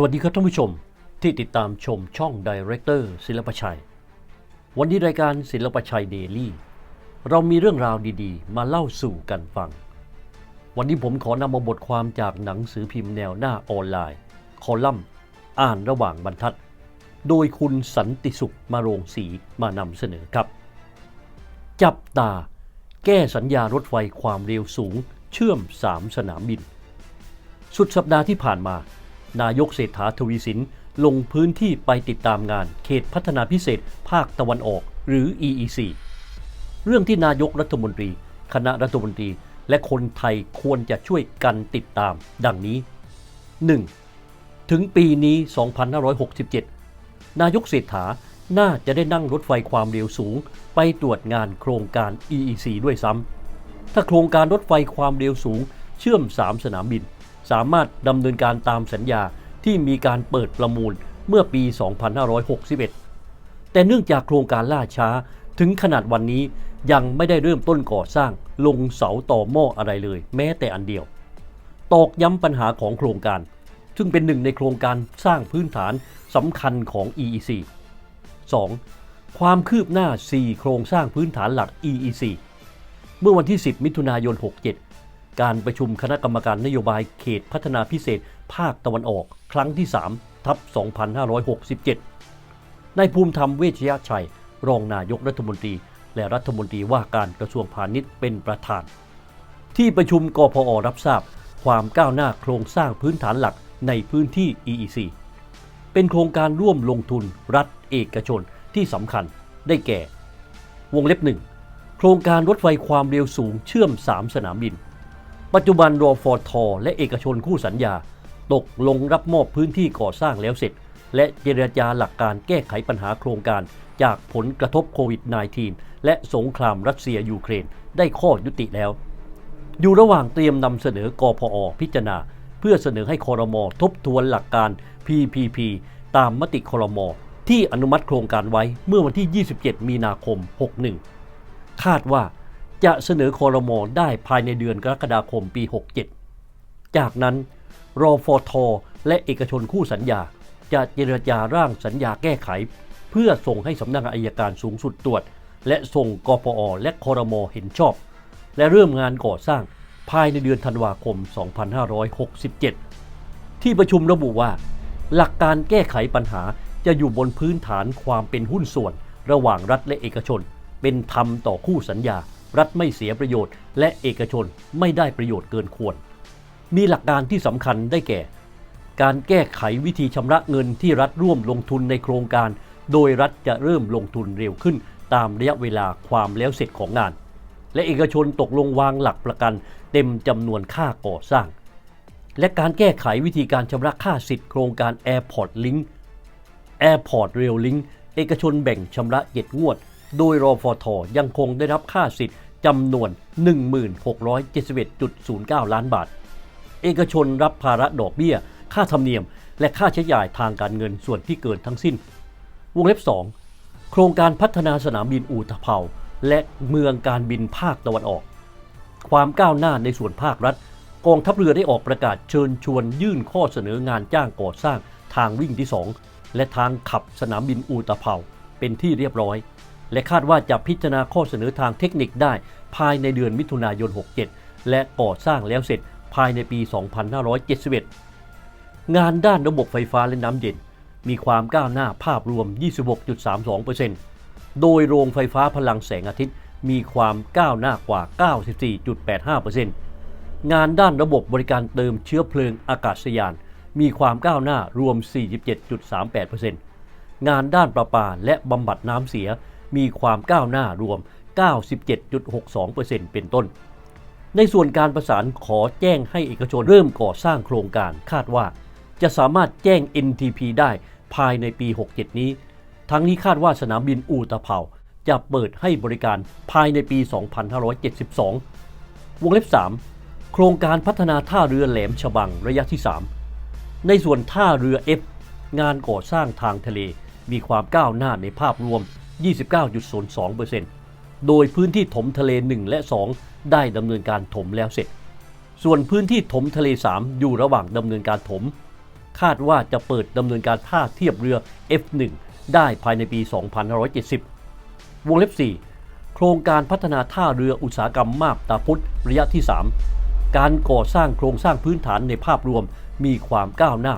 สวัสดีครับท่านผู้ชมที่ติดตามชมช่องดีเรคเตอร์ศิลปชัย วันนี้รายการศิลปชัยเดลี่เรามีเรื่องราวดีๆ มาเล่าสู่กันฟัง วันนี้ผมขอนำมาบทความจากหนังสือพิมพ์แนวหน้าออนไลน์ คอลัมน์ อ่านระหว่างบรรทัด โดยคุณสันติสุขมาโรงศรีมานำเสนอครับ จับตา แก้สัญญารถไฟความเร็วสูง เชื่อม 3 สนามบิน สุดสัปดาห์ที่ผ่านมา นายกเศรษฐาทวีสิน ลงพื้นที่ไปติดตามงาน เขตพัฒนาพิเศษ ภาคตะวันออกหรือ EEC เรื่องที่นายกรัฐมนตรี คณะรัฐมนตรี และคนไทยควรจะช่วยกันติดตาม ดังนี้ 1. ถึงปีนี้ 2567 นายกเศรษฐาน่าจะได้นั่งรถไฟความเร็วสูง ไปตรวจงานโครงการ EEC ด้วยซ้ำถ้าโครงการรถไฟความเร็วสูง เชื่อม 3 สนามบิน สามารถดำเนินการตามสัญญาที่มีการเปิดประมูลเมื่อปี 2561 แต่เนื่องจากโครงการล่าช้าถึงขนาดวันนี้ยังไม่ได้เริ่มต้นก่อสร้างลงเสาต่อหม้ออะไรเลย แม้แต่อันเดียว ตอกย้ำปัญหาของโครงการ ซึ่งเป็นหนึ่งในโครงการสร้างพื้นฐานสำคัญของ EEC 2. ความคืบหน้า 4 โครงสร้างพื้นฐานหลัก EEC เมื่อวันที่ 10 มิถุนายน 67 การประชุมคณะกรรมการนโยบายเขตพัฒนาพิเศษ ภาคตะวันออก ครั้งที่ 3 ทับ 2567นายภูมิธรรมเวชยชัย รองนายกรัฐมนตรี และรัฐมนตรีว่าการกระทรวงพาณิชย์เป็นประธาน ที่ประชุมกพอรับทราบ ความก้าวหน้าโครงสร้างพื้นฐานหลักในพื้นที่ EEC เป็นโครงการร่วมลงทุนรัฐเอกชนที่สำคัญได้แก่ วงเล็บหนึ่งโครงการรถไฟความเร็วสูงเชื่อม 3 สนามบิน ปัจจุบันรอฟอทอและเอกชนคู่สัญญา ตกลงรับมอบพื้นที่ก่อสร้างแล้วเสร็จ และเจรจาหลักการแก้ไขปัญหาโครงการจากผลกระทบโควิด -19 และสงครามรัสเซียยูเครนได้ข้อยุติแล้ว อยู่ระหว่างเตรียมนำเสนอกพอพิจารณา เพื่อเสนอให้คอรมอทบทวนหลักการ PPP ตามมติคอรมอที่อนุมัติโครงการไว้เมื่อวันที่ 27 มีนาคม 61 คาดว่า จะเสนอคอรมอได้ภายในเดือนกรกฎาคมปี 67 จากนั้นรอฟอทอและเอกชนคู่สัญญา จะเจรจาร่างสัญญาแก้ไข เพื่อส่งให้สำนักงานอายการสูงสุดตรวจ และส่งกปอและคอรมอเห็นชอบ และเริ่มงานก่อสร้างภายในเดือนธันวาคม 2567 ที่ประชุมระบุว่า หลักการแก้ไขปัญหาจะอยู่บนพื้นฐานความเป็นหุ้นส่วน ระหว่างรัฐและเอกชน เป็นธรรมต่อคู่สัญญา รัฐไม่เสียประโยชน์ และเอกชนไม่ได้ประโยชน์เกินควร มีหลักการที่สำคัญได้แก่ การแก้ไขวิธีชำระเงินที่รัฐร่วมลงทุนในโครงการ โดยรัฐจะเริ่มลงทุนเร็วขึ้น ตามระยะเวลาความแล้วเสร็จของงาน และเอกชนตกลงวางหลักประกัน เต็มจำนวนค่าก่อสร้าง และการแก้ไขวิธีการชำระค่าสิทธิ์โครงการ Airport Link Airport Rail Link เอกชนแบ่งชำระเจ็ดงวด โดยรอฟอทอยังคงได้รับค่าสิทธิ์จำนวน 1671.09 ล้านบาท เอกชนรับภาระดอกเบี้ย ค่าธรรมเนียม และค่าใช้จ่ายทางการเงินส่วนที่เกินทั้งสิ้น วงเล็บ 2 โครงการพัฒนาสนามบินอู่ตะเภาและเมืองการบินภาคตะวันออก ความก้าวหน้าในส่วนภาครัฐ กองทัพเรือได้ออกประกาศเชิญชวนยื่นข้อเสนองานจ้างก่อสร้างทางวิ่งที่ 2 และทางขับสนามบินอูตะเภาเป็นที่เรียบร้อย และคาดว่าจะพิจารณาข้อเสนอทางเทคนิคได้ภายในเดือนมิถุนายน 67 และก่อสร้างแล้วเสร็จภายในปี 2571 งานด้านระบบไฟฟ้าและน้ำเย็น มีความก้าวหน้าภาพรวม 26.32%โดยโรงไฟฟ้าพลังแสงอาทิตย์มีความก้าวหน้ากว่า 94.85%งานด้านระบบบริการเติมเชื้อเพลิงอากาศยาน มีความก้าวหน้ารวม 47.38%งานด้านประปาและบำบัดน้ำเสีย มีความก้าวหน้ารวม 97.62%เป็นต้น ในส่วนการประสานขอแจ้งให้เอกชนเริ่มก่อสร้างโครงการคาดว่า จะสามารถแจ้ง NTP ได้ภายในปี 67 นี้ ทั้งนี้คาดว่าสนามบินอูตะเภาจะเปิดให้บริการภายในปี 2572 วงเล็บ 3 โครงการพัฒนาท่าเรือแหลมฉบังระยะที่ 3 ในส่วนท่าเรือ F งานก่อสร้างทางทะเลมีความก้าวหน้าในภาพรวม 29.02%โดยพื้นที่ถมทะเล 1 และ 2 ได้ดำเนินการถมแล้วเสร็จ ส่วนพื้นที่ถมทะเล 3 อยู่ระหว่างดำเนินการถม คาดว่าจะเปิดดำเนินการท่าเทียบเรือ F1 ได้ภายในปี 2570 วงเล็บ 4 โครงการพัฒนาท่าเรืออุตสาหกรรมมาบตาพุธระยะที่ 3 การก่อสร้างโครงสร้างพื้นฐานในภาพรวมมีความก้าวหน้า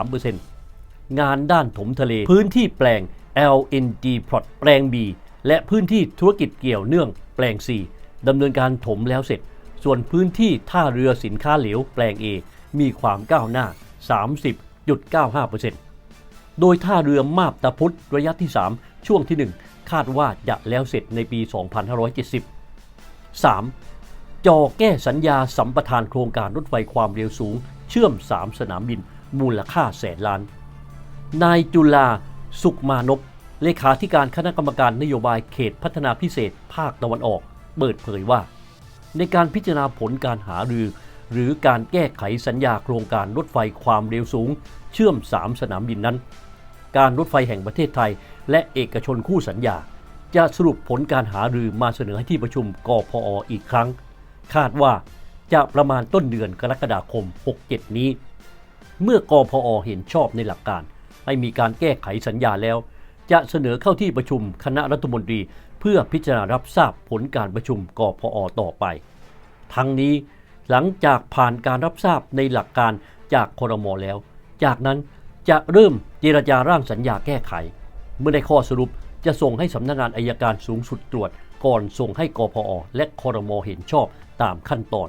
80.93%งานด้านถมทะเลพื้นที่แปลง LNG Plot แปลง B และพื้นที่ธุรกิจเกี่ยวเนื่องแปลง C ดำเนินการถมแล้วเสร็จ ส่วนพื้นที่ท่าเรือสินค้าเหลวแปลง A มีความก้าวหน้า 30.95%โดยท่าเรือมาบตาพุธระยะที่ 3 ช่วงที่ 1 คาดว่าจะแล้วเสร็จในปี 2570 3. จอแก้สัญญาสัมปทานโครงการรถไฟความเร็วสูง เชื่อม 3 สนามบิน มูลค่าแสนล้าน นายจุลา สุขมานพเลขาธิการคณะกรรมการนโยบายเขตพัฒนาพิเศษภาคตะวันออก เปิดเผยว่า ในการพิจารณาผลการหารือ หรือการแก้ไขสัญญาโครงการรถไฟความเร็วสูง เชื่อม 3 สนามบินนั้น การรถไฟแห่งประเทศไทย และเอกชนคู่สัญญา จะสรุปผลการหารือมาเสนอให้ที่ประชุมกพออีกครั้ง คาดว่าจะประมาณต้นเดือนกรกฎาคม 67 นี้ เมื่อกพอเห็นชอบในหลักการ ให้มีการแก้ไขสัญญาแล้ว จะเสนอเข้าที่ประชุมคณะรัฐมนตรี เพื่อพิจารณารับทราบผลการประชุมกพอต่อไป ทั้งนี้หลังจากผ่านการรับทราบในหลักการจากครมแล้ว จากนั้นจะเริ่มเจรจาร่างสัญญาแก้ไข เมื่อได้ข้อสรุปจะส่งให้สำนักงานอายการสูงสุดตรวจ ก่อนส่งให้กพอและครมเห็นชอบตามขั้นตอน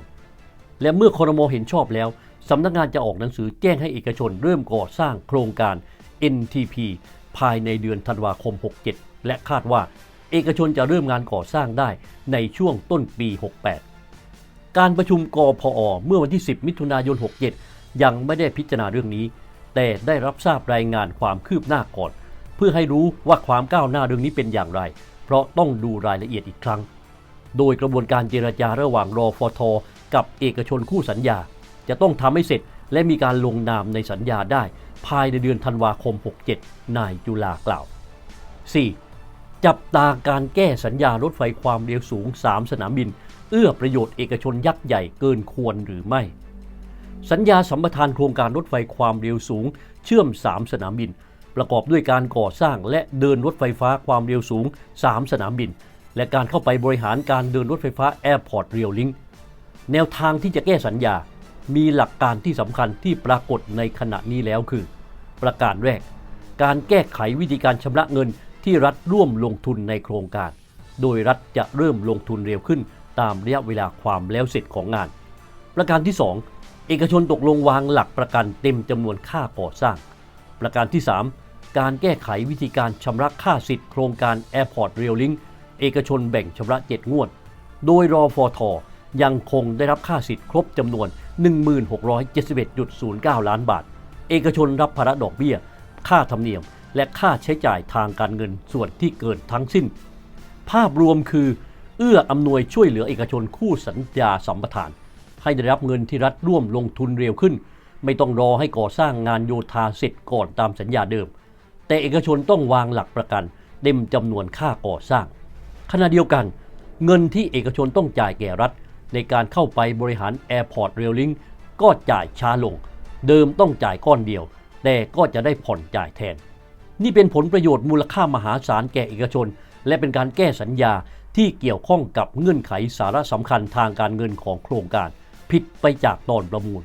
และเมื่อครมเห็นชอบแล้วสำนักงานจะออกหนังสือแจ้งให้เอกชนเริ่มก่อสร้างโครงการ NTP ภายในเดือนธันวาคม 67 และคาดว่า เอกชนจะเริ่มงานก่อสร้างได้ในช่วงต้นปี 68 การประชุมกพอเมื่อวันที่ 10 มิถุนายน 67 ยังไม่ได้พิจารณาเรื่องนี้ แต่ได้รับทราบรายงานความคืบหน้าก่อน เพื่อให้รู้ว่าความก้าวหน้าเรื่องนี้เป็นอย่างไร เพราะต้องดูรายละเอียดอีกครั้ง โดยกระบวนการเจรจาระหว่างรอฟทกับเอกชนคู่สัญญา จะต้องทำให้เสร็จและมีการลงนามในสัญญาได้ ภายในเดือนธันวาคม 67 นายจุลากล่าว 4. จับตาการแก้สัญญารถไฟความเร็วสูง 3 สนามบิน เอื้อประโยชน์เอกชนยักษ์ใหญ่เกินควรหรือไม่ สัญญาสัมปทานโครงการรถไฟความเร็วสูง เชื่อม 3 สนามบิน ประกอบด้วยการก่อสร้างและเดินรถไฟฟ้าความเร็วสูง 3 สนามบิน และการเข้าไปบริหารการเดินรถไฟฟ้า Airport Rail Link แนวทางที่จะแก้สัญญามีหลักการที่สำคัญที่ปรากฏในขณะนี้แล้วคือ ประการแรก การแก้ไขวิธีการชำระเงินที่รัฐร่วมลงทุนในโครงการ โดยรัฐจะเริ่มลงทุนเร็วขึ้น ตามระยะเวลาความแล้วเสร็จของงาน ประการที่ 2 เอกชนตกลงวางหลักประกันเต็มจำนวนค่าก่อสร้าง ประการที่ 3 การแก้ไขวิธีการชำระค่าสิทธิ์โครงการ Airport Rail Link เอกชนแบ่งชำระ 7 งวด โดยรอฟอทยังคงได้รับค่าสิทธิ์ครบจำนวน 1671.09 ล้านบาท เอกชนรับภาระดอกเบี้ย ค่าธรรมเนียม และค่าใช้จ่ายทางการเงินส่วนที่เกินทั้งสิ้น ภาพรวมคือ เอื้ออำนวยช่วยเหลือเอกชนคู่สัญญาสัมปทาน ให้ได้รับเงินที่รัฐร่วมลงทุนเร็วขึ้น ไม่ต้องรอให้ก่อสร้างงานโยธาเสร็จก่อนตามสัญญาเดิม แต่เอกชนต้องวางหลักประกันเต็มจำนวนค่าก่อสร้าง ขณะเดียวกัน เงินที่เอกชนต้องจ่ายแก่รัฐ ในการเข้าไปบริหาร Airport Rail Link ก็จ่ายช้าลง เดิมต้องจ่ายก้อนเดียว แต่ก็จะได้ผ่อนจ่ายแทน นี่เป็นผลประโยชน์มูลค่ามหาศาลแก่เอกชน และเป็นการแก้สัญญาที่เกี่ยวข้องกับเงื่อนไขสาระสำคัญทางการเงินของโครงการ ผิดไปจากตอนประมูล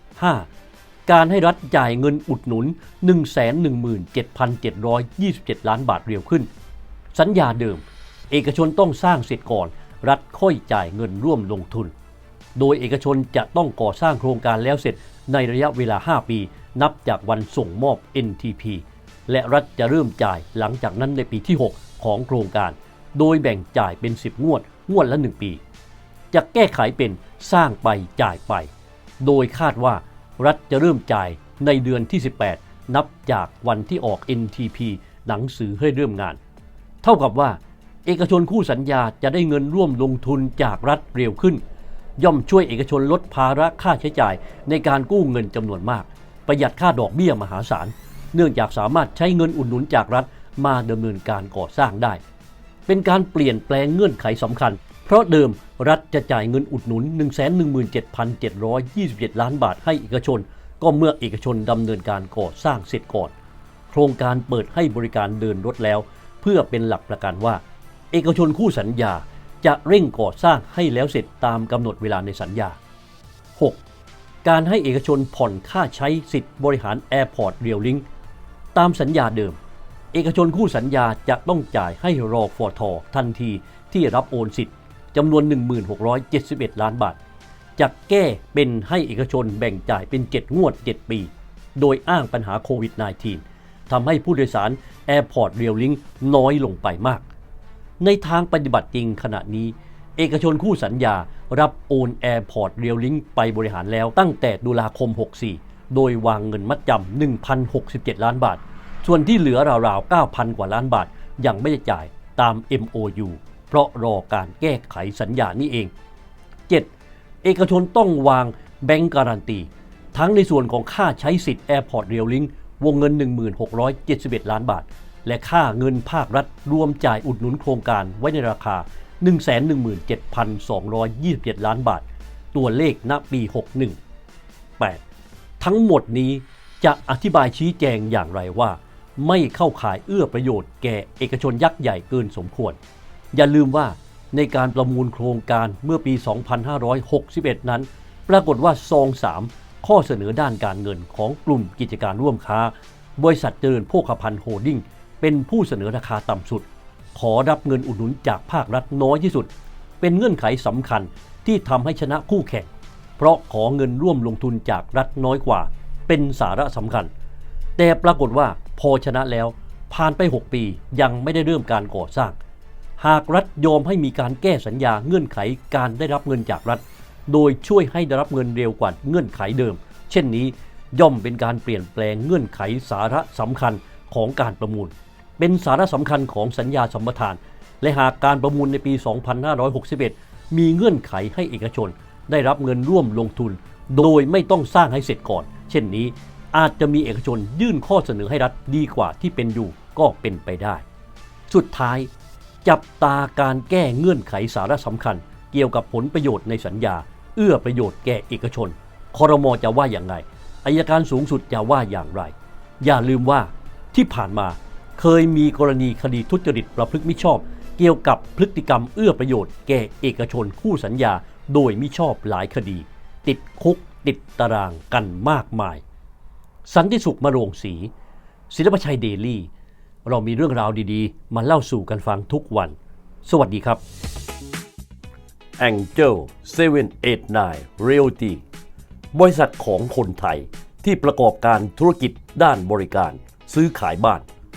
5. การให้รัฐจ่ายเงินอุดหนุน 117,727 ล้านบาทเร็วขึ้น สัญญาเดิม เอกชนต้องสร้างเสร็จก่อน รัฐค่อยจ่ายเงินร่วมลงทุน โดยเอกชนจะต้องก่อสร้างโครงการแล้วเสร็จ ในระยะเวลา 5 ปี นับจากวันส่งมอบ NTP และรัฐจะเริ่มจ่ายหลังจากนั้นในปีที่ 6 ของโครงการ โดยแบ่งจ่ายเป็น 10 งวด งวดละ 1 ปี จะแก้ไขเป็นสร้างไปจ่ายไป โดยคาดว่ารัฐจะเริ่มจ่ายในเดือนที่ 18 นับจากวันที่ออก NTP หนังสือให้เริ่มงาน เท่ากับว่า เอกชนคู่สัญญาจะได้เงินร่วมลงทุนจากรัฐเร็วขึ้น ย่อมช่วยเอกชนลดภาระค่าใช้จ่ายในการกู้เงินจำนวนมาก ประหยัดค่าดอกเบี้ยมหาศาล เนื่องจากสามารถใช้เงินอุดหนุนจากรัฐมาดำเนินการก่อสร้างได้ เป็นการเปลี่ยนแปลงเงื่อนไขสำคัญ เพราะเดิมรัฐจะจ่ายเงินอุดหนุน 117,727 ล้านบาทให้เอกชน ก็เมื่อเอกชนดำเนินการก่อสร้างเสร็จก่อน โครงการเปิดให้บริการเดินรถแล้ว เพื่อเป็นหลักประกันว่า เอกชนคู่สัญญา จะเร่งก่อสร้างให้แล้วเสร็จตามกำหนดเวลาในสัญญา 6. การให้เอกชนผ่อนค่าใช้สิทธิ์บริหารแอร์พอร์ตเรียลลิงตามสัญญาเดิม เอกชนคู่สัญญาจะต้องจ่ายให้รอฟอทอทันทีที่รับโอนสิทธิ์จำนวน 1671 ล้านบาทจะแก้เป็นให้เอกชนแบ่งจ่ายเป็น 7 งวด 7 ปี โดยอ้างปัญหาโควิด -19 ทำให้ผู้โดยสาร Airport r a i l i n k น้อยลงไปมาก ในทางปฏิบัติจริงขณะนี้ เอกชนคู่สัญญารับโอน Airport r a i l i n k ไปบริหารแล้วตั้งแต่ตุลาคม 64 โดยวางเงินมัดจำ1,067 ล้านบาท ส่วนที่เหลือราวๆ 9,000 กว่าล้านบาท ยังไม่ได้จ่ายตาม MOU เพราะรอการแก้ไขสัญญานี่เอง 7. เอกชนต้องวางแบงก์การันตี ทั้งในส่วนของค่าใช้สิทธิ์ Airport r a i l i n k วงเงิน 1671 ล้านบาท และค่าเงินภาครัฐรวมจ่ายอุดหนุนโครงการไว้ในราคา 117,227 ล้านบาท ตัวเลขณปี 61 8. ทั้งหมดนี้จะอธิบายชี้แจงอย่างไรว่า ไม่เข้าข่ายเอื้อประโยชน์แก่เอกชนยักษ์ใหญ่เกินสมควร อย่าลืมว่าในการประมูลโครงการเมื่อปี 2561 นั้น ปรากฏว่าซอง 3 ข้อเสนอด้านการเงินของกลุ่มกิจการร่วมค้า บริษัทเจริญโภคภัณฑ์โฮลดิ้ง เป็นผู้เสนอราคาต่ำสุด ขอรับเงินอุดหนุนจากภาครัฐน้อยที่สุด เป็นเงื่อนไขสำคัญที่ทำให้ชนะคู่แข่ง เพราะขอเงินร่วมลงทุนจากรัฐน้อยกว่า เป็นสาระสำคัญ แต่ปรากฏว่าพอชนะแล้วผ่านไป 6 ปียังไม่ได้เริ่มการก่อสร้าง หากรัฐยอมให้มีการแก้สัญญาเงื่อนไขการได้รับเงินจากรัฐ โดยช่วยให้ได้รับเงินเร็วกว่าเงื่อนไขเดิม เช่นนี้ย่อมเป็นการเปลี่ยนแปลงเงื่อนไขสาระสำคัญของการประมูล เป็นสาระสำคัญของสัญญาสัมปทาน และหากการประมูลในปี 2561 มีเงื่อนไขให้เอกชน ได้รับเงินร่วมลงทุน โดยไม่ต้องสร้างให้เสร็จก่อน เช่นนี้อาจจะมีเอกชนยื่นข้อเสนอให้รัฐดีกว่าที่เป็นอยู่ก็เป็นไปได้ สุดท้าย จับตาการแก้เงื่อนไขสาระสำคัญ เกี่ยวกับผลประโยชน์ในสัญญา เอื้อประโยชน์แก่เอกชนคอรมอจะว่าอย่างไรอายการสูงสุดจะว่าอย่างไร อย่าลืมว่าที่ผ่านมา เคยมีกรณีคดีทุจริตประพฤติมิชอบ เกี่ยวกับพฤติกรรมเอื้อประโยชน์แก่เอกชนคู่สัญญา โดยมิชอบหลายคดี ติดคุกติดตารางกันมากมาย สันติสุขมาโรงสีศิลปชัยเดลี่ เรามีเรื่องราวดีๆ มาเล่าสู่กันฟังทุกวัน สวัสดีครับ Angel 789 Realty บริษัทของคนไทยที่ประกอบการธุรกิจด้านบริการ ซื้อขายบ้าน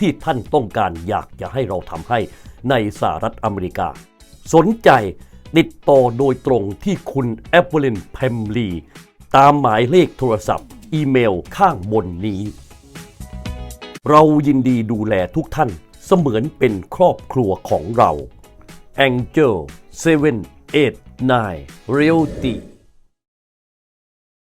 ที่ท่านต้องการอยากจะให้เราทำให้ในสหรัฐอเมริกา สนใจติดต่อโดยตรงที่คุณแอปเปิลินเพมลีตามหมายเลขโทรศัพท์ อีเมลข้างบนนี้ เรายินดีดูแลทุกท่านเสมือนเป็นครอบครัวของเรา Angel 789 Realty